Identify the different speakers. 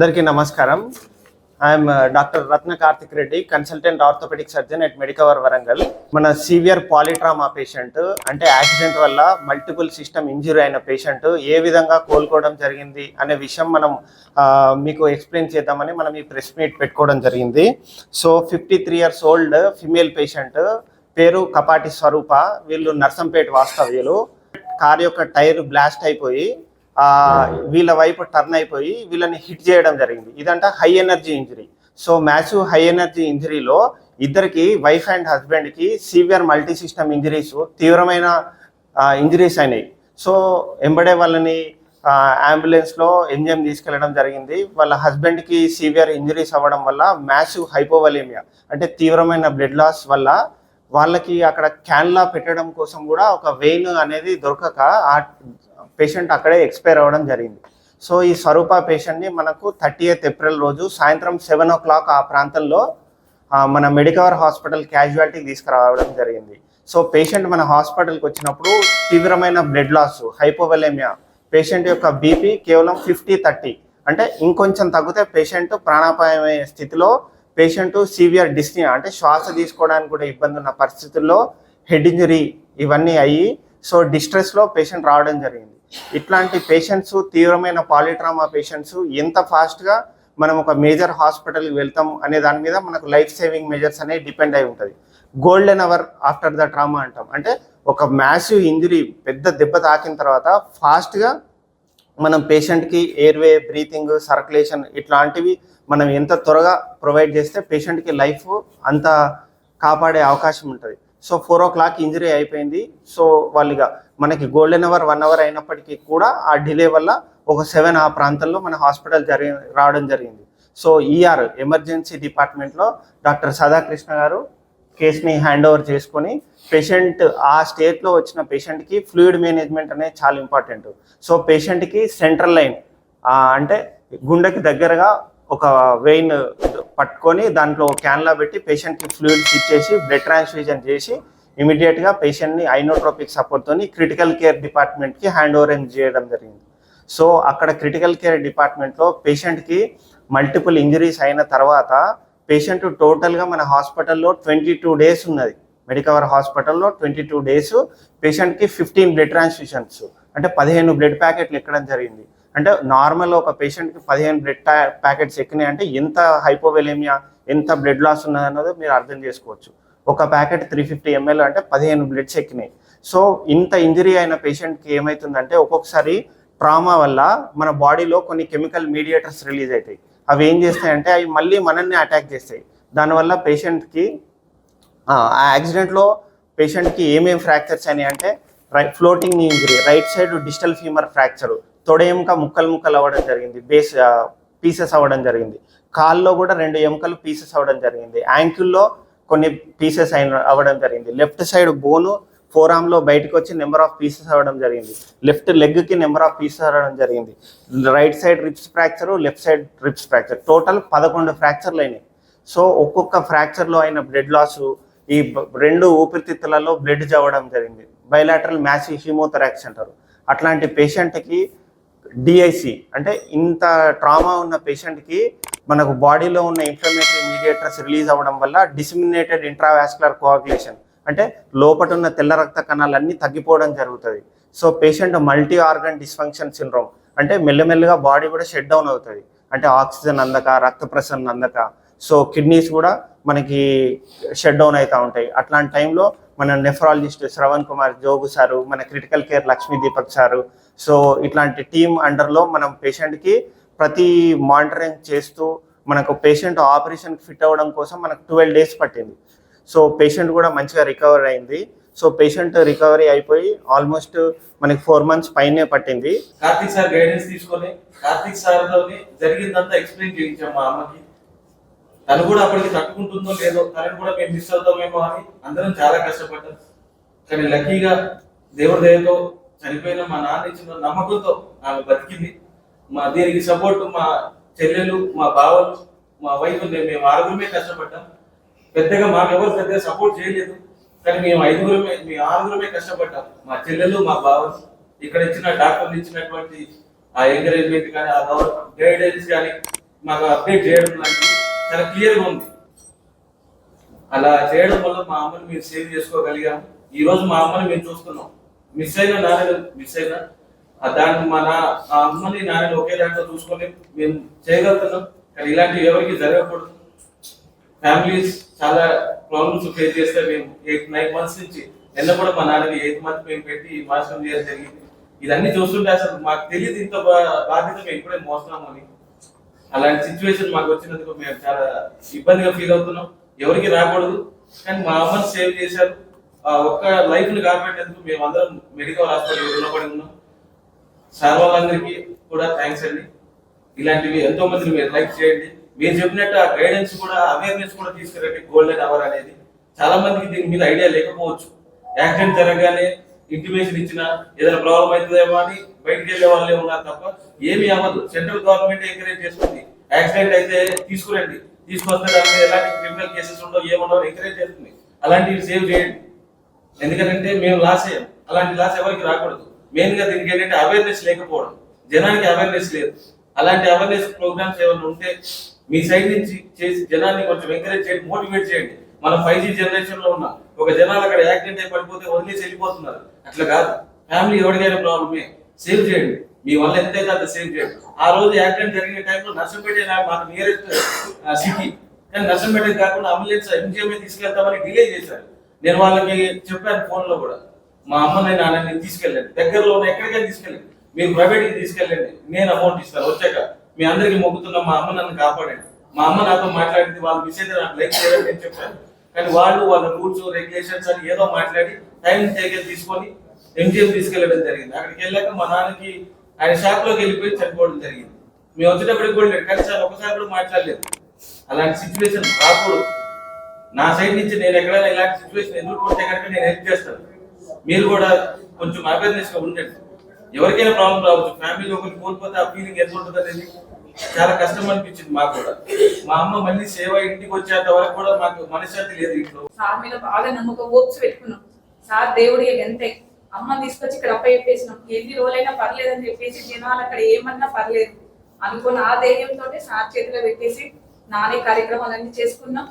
Speaker 1: అందరికీ నమస్కారం. I'm doctor Ratna Karthik Reddy consultant orthopaedic surgeon at Medicover Warangal మన severe polytrauma patient అంటే accident వల్ల మల్టిపుల్ సిస్టమ్ ఇంజురీ అయిన పేషెంట్ ఏ విధంగా కోలుకోవడం జరిగింది అనే విషయం మనం మీకు ఎక్స్ప్లెయిన్ చేద్దామని మనం ఈ ప్రెస్ మీట్ పెట్టుకోవడం జరిగింది. So fifty three years old female patient పేరు కపాటి స్వరూప వీళ్ళు నర్సంపేట వాస్తవ్యులు. కార్ యొక్క టైర్ బ్లాస్ట్ అయిపోయి వీళ్ళ వైపు టర్న్ అయిపోయి వీళ్ళని హిట్ చేయడం జరిగింది. ఇదంట high energy injury so massive high energy ఇంజరీలో ఇద్దరికి వైఫ్ అండ్ హస్బెండ్కి సివియర్ మల్టీ సిస్టమ్ ఇంజరీస్ తీవ్రమైన ఇంజరీస్ అయినాయి. సో ఎంబడే వాళ్ళని అంబులెన్స్లో ఎంజిఎం తీసుకెళ్ళడం జరిగింది. వాళ్ళ హస్బెండ్కి సివియర్ ఇంజరీస్ అవ్వడం వల్ల మ్యాసివ్ హైపోవలేమియా అంటే తీవ్రమైన బ్లడ్ లాస్ వల్ల వాళ్ళకి అక్కడ క్యాన్లా పెట్టడం కోసం కూడా ఒక వెయిన్ అనేది దొరకక ఆ పేషెంట్ అక్కడే ఎక్స్పైర్ అవ్వడం జరిగింది. సో ఈ స్వరూప పేషెంట్ని మనకు థర్టీ ఎయిత్ ఏప్రిల్ రోజు సాయంత్రం సెవెన్ ఓ క్లాక్ ఆ ప్రాంతంలో మన మెడికవర్ హాస్పిటల్ క్యాజువాలిటీకి తీసుకురావడం జరిగింది. సో పేషెంట్ మన హాస్పిటల్కి వచ్చినప్పుడు తీవ్రమైన బ్లడ్ లాస్ హైపోవెలేమియా. పేషెంట్ యొక్క బీపీ కేవలం ఫిఫ్టీ థర్టీ. అంటే ఇంకొంచెం తగ్గితే పేషెంట్ ప్రాణాపాయమయ్యే స్థితిలో పేషెంట్ సీవియర్ డిస్నియా అంటే శ్వాస తీసుకోవడానికి కూడా ఇబ్బంది ఉన్న పరిస్థితుల్లో హెడ్ ఇంజరీ ఇవన్నీ అయ్యి సో డిస్ట్రెస్లో పేషెంట్ రావడం జరిగింది. ఇట్లాంటి పేషెంట్స్ తీవ్రమైన పాలిట్రామా పేషెంట్స్ ఎంత ఫాస్ట్గా మనం ఒక మేజర్ హాస్పిటల్కి వెళ్తాం అనే దాని మీద మనకు లైఫ్ సేవింగ్ మెజర్స్ అనేవి డిపెండ్ అయి ఉంటుంది. Golden hour after the trauma అంటాం. అంటే ఒక మ్యాసివ్ ఇంజరీ పెద్ద దెబ్బ తాకిన తర్వాత ఫాస్ట్గా మనం పేషెంట్కి ఎయిర్వే బ్రీతింగ్ సర్క్యులేషన్ ఇట్లాంటివి మనం ఎంత త్వరగా ప్రొవైడ్ చేస్తే పేషెంట్కి లైఫ్ అంత కాపాడే అవకాశం ఉంటుంది. So four o'clock injury అయిపోయింది. సో వాళ్ళుగా మనకి గోల్డెన్ అవర్ వన్ అవర్ అయినప్పటికీ కూడా ఆ డిలే వల్ల ఒక సెవెన్ ఆ ప్రాంతంలో మన హాస్పిటల్ జరిగి రావడం జరిగింది. సో ఈఆర్ ఎమర్జెన్సీ డిపార్ట్మెంట్లో డాక్టర్ సదాకృష్ణ గారు కేసుని హ్యాండ్ ఓవర్ చేసుకొని పేషెంట్ ఆ స్టేట్లో వచ్చిన పేషెంట్కి ఫ్లూయిడ్ మేనేజ్మెంట్ అనేది చాలా ఇంపార్టెంట్. సో పేషెంట్కి సెంట్రల్ లైన్ అంటే గుండెకి దగ్గరగా ఒక వెయిన్ పట్టుకొని దాంట్లో క్యాన్లా పెట్టి పేషెంట్కి ఫ్లూయిడ్స్ ఇచ్చేసి బ్లడ్ ట్రాన్స్ఫ్యూజన్ చేసి ఇమీడియట్గా పేషెంట్ని ఐనోట్రోపిక్ సపోర్ట్తో క్రిటికల్ కేర్ డిపార్ట్మెంట్కి హ్యాండ్ ఓవర్ చేయడం జరిగింది. సో అక్కడ క్రిటికల్ కేర్ డిపార్ట్మెంట్లో పేషెంట్కి మల్టిపుల్ ఇంజరీస్ అయిన తర్వాత పేషెంట్ టోటల్గా మన హాస్పిటల్లో ట్వంటీ టూ డేస్ ఉన్నది. మెడికవర్ హాస్పిటల్లో ట్వంటీ టూ డేస్ పేషెంట్కి ఫిఫ్టీన్ బ్లడ్ ట్రాన్స్ఫ్యూషన్స్ అంటే పదిహేను బ్లడ్ ప్యాకెట్లు ఎక్కడం జరిగింది. అంటే నార్మల్ ఒక పేషెంట్కి పదిహేను బ్లడ్ ప్యాకెట్స్ ఎక్కినాయి అంటే ఎంత హైపోవెలేమియా ఎంత బ్లడ్ లాస్ ఉన్నది అన్నది మీరు అర్థం చేసుకోవచ్చు. ఒక ప్యాకెట్ త్రీ ఫిఫ్టీ ఎంఎల్ అంటే పదిహేను బ్లడ్స్ ఎక్కినాయి. సో ఇంత ఇంజరీ అయిన పేషెంట్కి ఏమవుతుందంటే ఒక్కొక్కసారి ట్రామా వల్ల మన బాడీలో కొన్ని కెమికల్ మీడియేటర్స్ రిలీజ్ అవుతాయి. అవి ఏం చేస్తాయంటే అవి మళ్ళీ మనల్ని అటాక్ చేస్తాయి. దానివల్ల పేషెంట్కి ఆ యాక్సిడెంట్లో పేషెంట్కి ఏమేమి ఫ్రాక్చర్స్ అయినాయి అంటే right floating injury right side digital femur fracture తొడ ఎముక ముక్కలు ముక్కలు అవ్వడం జరిగింది. బేస్ పీసెస్ అవ్వడం జరిగింది. కాల్లో కూడా రెండు ఎముకలు పీసెస్ అవ్వడం జరిగింది. యాంకిల్లో కొన్ని పీసెస్ అయిన అవ్వడం జరిగింది. లెఫ్ట్ సైడ్ బోను ఫోరామ్లో బయటకు వచ్చి నెంబర్ ఆఫ్ పీసెస్ అవ్వడం జరిగింది. లెఫ్ట్ లెగ్కి నెంబర్ ఆఫ్ పీసెస్ అవ్వడం జరిగింది. Right side ribs fracture left side ribs fracture. Total పదకొండు ఫ్రాక్చర్లు అయినాయి. సో ఒక్కొక్క ఫ్రాక్చర్లో అయిన బ్లడ్ లాస్ ఈ రెండు ఊపిరితిత్తులలో బ్లడ్ చవ్వడం జరిగింది. బయలాటరల్ మ్యాసివ్ హిమోథెరాక్స్ అంటారు. అట్లాంటి పేషెంట్కి డిఐసి అంటే ఇంత ట్రామా ఉన్న పేషెంట్కి మనకు బాడీలో ఉన్న ఇన్ఫ్లమేటరీ మీడియేటర్స్ రిలీజ్ అవ్వడం వల్ల డిసిమినేటెడ్ ఇంట్రావాస్కులర్ కోఆగ్యులేషన్ అంటే లోపట ఉన్న తెల్ల రక్త కణాలన్నీ తగ్గిపోవడం జరుగుతుంది. So patient multi organ dysfunction syndrome అంటే మెల్లమెల్లగా బాడీ కూడా షట్ డౌన్ అవుతుంది. అంటే ఆక్సిజన్ అందక రక్త ప్రసరణ అందక. సో కిడ్నీస్ కూడా మనకి షట్ డౌన్ అవుతూ ఉంటాయి. అట్లాంటి టైంలో మన నెఫ్రాలజిస్ట్ శ్రవణ్ కుమార్ జోగు సారు మన critical care Lakshmi Deepak sir. So ఇట్లాంటి టీం అండర్లో మనం పేషెంట్కి ప్రతి మానిటరింగ్ చేస్తూ మనకు పేషెంట్ ఆపరేషన్కి ఫిట్ అవ్వడం కోసం మనకు ట్వెల్వ్ డేస్ పట్టింది. సో పేషెంట్ కూడా మంచిగా రికవర్ అయింది. సో పేషెంట్ రికవరీ అయిపోయి ఆల్మోస్ట్ మనకి ఫోర్ మంత్స్ పైనే పట్టింది.
Speaker 2: కార్తీక్ సార్ గైడెన్స్ తీసుకొని కార్తీక్ సార్ జరిగిందంతా ఎక్స్ప్లెయిన్ చేయించాం మా అమ్మకి. తను కూడా అప్పటికి తట్టుకుంటుందో లేదో తనని కూడా మేము మిస్ అవుతామేమో అని అందరం చాలా కష్టపడ్డాం. కానీ లక్కీగా దేవుడి దయతో చనిపోయిన మా నాన్న ఇచ్చిన నమ్మకంతో ఆమె బతికింది. మా దీనికి సపోర్ట్ మా చెల్లెలు మా బావలు మా వైఫ్ మేము ఆరుగురమే కష్టపడ్డాం. పెద్దగా మాకెవరు పెద్దగా సపోర్ట్ చేయలేదు. కానీ మేము ఐదుగురమే మీ ఆరుగురమే కష్టపడ్డాం. మా చెల్లెలు మా బావలు ఇక్కడ ఇచ్చిన డాక్టర్లు ఇచ్చినటువంటి ఆ ఎంకరేజ్మెంట్ కానీ ఆ గైడెన్స్ కానీ మాకు అప్డేట్ చేయడం లాంటి చాలా క్లియర్గా ఉంది. అలా చేయడం వల్ల మా అమ్మని మేము సేవ్ చేసుకోగలిగాము ఈ రోజు మా అమ్మని మేము చూస్తున్నాం. మిస్ అయిన నాన్న మిస్ అయినా ఆ దాన్ని మన ఆ అమ్మని నాన్నని ఒకే దాంట్లో చూసుకొని మేము చేయగలుగుతున్నాం. కానీ ఇలాంటివి ఎవరికి జరగకూడదు. ఫ్యామిలీస్ చాలా ప్రాబ్లమ్స్ ఫేస్ చేస్తే మేము ఎయిట్ నైన్ మంత్స్ నుంచి నిన్న కూడా మా నాన్నని ఎయిట్ మంత్ మేము పెట్టి మాసం చేయడం జరిగింది. ఇదన్నీ చూస్తుంటే అసలు మాకు తెలియదు ఇంత బాధ్యత మేము ఇప్పుడే మోస్తున్నామని. అలాంటి సిచ్యువేషన్ మాకు వచ్చినందుకు మేము చాలా ఇబ్బందిగా ఫీల్ అవుతున్నాం. ఎవరికి రాకూడదు. కానీ మా అమ్మని సేవ్ చేశారు. ఆ ఒక్క లైఫ్ని కాపాడేందుకు మేము అందరం మెడికల్ హాస్పిటల్ రుణపడి ఉన్నాం. సార్ వాళ్ళందరికీ కూడా థ్యాంక్స్ అండి. ఇలాంటివి ఎంతో మందిని మీరు లైక్ చేయండి. మీరు చెప్పినట్టు ఆ గైడెన్స్ కూడా అవేర్నెస్ కూడా తీసుకురండి. గోల్డెన్ అవర్ అనేది. చాలా మందికి దీని మీద ఐడియా లేకపోవచ్చు. యాక్సిడెంట్ జరగగానే ఇంటిమేషన్ ఇచ్చిన ఏదైనా ప్రాబ్లం అవుతుందేమో అని బయటకు వెళ్ళే వాళ్ళే ఉన్నారు తప్ప ఏమీ అవ్వదు. సెంట్రల్ గవర్నమెంట్ ఎంకరేజ్ చేస్తుంది. యాక్సిడెంట్ అయితే తీసుకురండి. తీసుకొస్తే దాని మీద ఎలాంటి క్రిమినల్ కేసెస్ ఉండవు ఏముండవు ఎంకరేజ్ చేస్తుంది. అలాంటివి సేవ్ చేయండి. ఎందుకంటే మేము లాస్ అయ్యాం. అలాంటి లాస్ ఎవరికి రాకూడదు. మెయిన్గా దీనికి ఏంటంటే అవేర్నెస్ లేకపోవడం. జనానికి అవేర్నెస్ లేదు. అలాంటి అవేర్నెస్ ప్రోగ్రామ్స్ ఏమైనా ఉంటే మీ సైడ్ నుంచి చేసి జనాన్ని కొంచెం ఎంకరేజ్ చేయండి మోటివేట్ చేయండి. మనం ఫైవ్ జీ జనరేషన్లో ఉన్న ఒక జనాలు అక్కడ యాక్సిడెంట్ అయి పడిపోతే వదిలేసి వెళ్ళిపోతున్నారు. అట్లా కాదు. ఫ్యామిలీ ఎవరికైనా ప్రాబ్లమే. సేవ్ చేయండి. మీ వల్ల ఎంతైతే అంత సేవ్ చేయండి. ఆ రోజు యాక్సిడెంట్ జరిగిన టైంలో నర్సంపేట మాకు నియరెస్ట్ సిటీ కానీ నర్సంపేట కాకుండా అంబులెన్స్ ఎంజిఎంఏ తీసుకెళ్తామని డిలే చేశారు. నేను వాళ్ళకి చెప్పాను ఫోన్లో కూడా. మా అమ్మని నాన్నని తీసుకెళ్ళండి. దగ్గరలో ఉన్న ఎక్కడికైనా తీసుకెళ్ళండి. మీరు ప్రైవేట్కి తీసుకెళ్ళండి. నేను అమౌంట్ ఇస్తాను. వచ్చాక మీ అందరికి మొక్కుతున్న మా అమ్మ నన్ను కాపాడండి. మా అమ్మ నాతో మాట్లాడింది వాళ్ళు మిస్ అయితే నాకు లైక్ చేయాలని నేను చెప్పాను. కానీ వాళ్ళు వాళ్ళ రూల్స్ రెగ్యులేషన్స్ అని ఏదో మాట్లాడి టైం టేకర్ తీసుకొని ఎంజిఎం తీసుకెళ్ళడం జరిగింది. అక్కడికి వెళ్ళాక మా నాన్నకి ఆయన షాప్లోకి వెళ్ళిపోయి చనిపోవడం జరిగింది. మేము వచ్చేటప్పటికి కూడా లేదు. కానీ సార్ ఒకసారి కూడా మాట్లాడలేదు. అలాంటి సిచ్యువేషన్ రాకూడదు. నా సైడ్ నుంచి నేను ఎక్కడైనా ఇలాంటి సిచ్యువేషన్ ఎదుర్కొంటే కనుక నేను హెల్ప్ చేస్తాను. మీరు కూడా కొంచెం అవేర్నెస్గా ఉండండి. ఎవరికైనా ప్రాబ్లం రావచ్చు. ఫ్యామిలీలో ఒకరు కోల్పోతే ఆ ఫీలింగ్ ఎంత ఉంటుంది అనేది చాలా కష్టం అనిపించింది మాకు కూడా. మా అమ్మ మళ్ళీ సేవ ఇంటికి వచ్చేంత వరకు కూడా మాకు మనశ్శాంతి లేదు ఇంట్లో.
Speaker 3: సార్ మీద బాగా నమ్మకం ఓప్స్ పెట్టుకున్నాం. సార్ దేవుడి ఎంత అమ్మ తీసుకొచ్చి ఇక్కడ అప్ప చెప్పేసినాం. ఎన్ని రోజులైనా పర్లేదు అని చెప్పేసి జనాలు అక్కడ ఏమన్నా పర్లేదు అనుకున్న ఆ ధైర్యంతో సార్ చేతిలో పెట్టేసి నానే కార్యక్రమాలన్నీ చేసుకున్నాం.